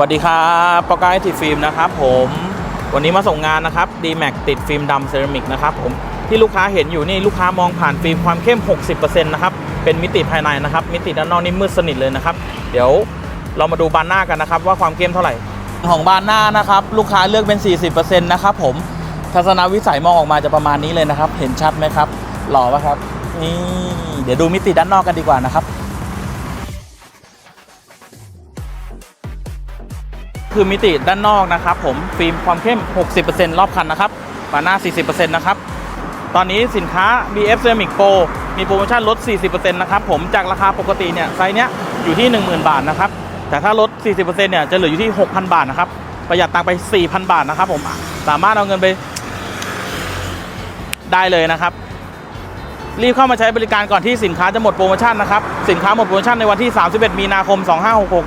สวัสดีครับปอกายติดฟิล์มนะครับผมวันนี้มาส่งงานนะครับ d m a x ติดฟิล์มดำเซรามิกนะครับผมที่ลูกค้าเห็นอยู่นี่ลูกค้ามองผ่านฟิล์มความเข้ม 60%นะครับเป็นมิติภายในนะครับ มิติด้านนอกนี่มืดสนิทเลยนะครับ เดี๋ยวเรามาดูบานหน้ากันนะครับ ว่าความเข้มเท่าไหร่ ของบานหน้านะครับ ลูกค้าเลือกเป็น 40%นะครับผมทัศนวิสัยมองออกมาจะประมาณนี้เลยนะครับ เห็นชัดไหมครับ หล่อปะครับนี่เดี๋ยวดูมิติด้านนอกกันดีกว่านะครับ คือมิติด้านนอกนะครับผมฟิล์มความเข้ม 60%รอบคันนะครับฝาหน้า 40%นะครับตอนนี้สินค้า BF Ceramic Pro มีโปรโมชั่นลด 40%นะครับผมจากราคาปกติเนี่ยไซส์เนี้ยอยู่ที่ 10,000 บาทนะครับแต่ถ้าลด 40%เนี่ยจะเหลืออยู่ที่ 6,000 บาทนะครับประหยัดตังไป 4,000 บาทนะครับผมสามารถเอาเงินไปได้เลยนะครับ รีบเข้ามาใช้บริการก่อนที่สินค้าจะหมดโปรโมชั่นนะครับ สินค้าหมดโปรโมชั่นในวันที่ 31 มีนาคม 2566นะ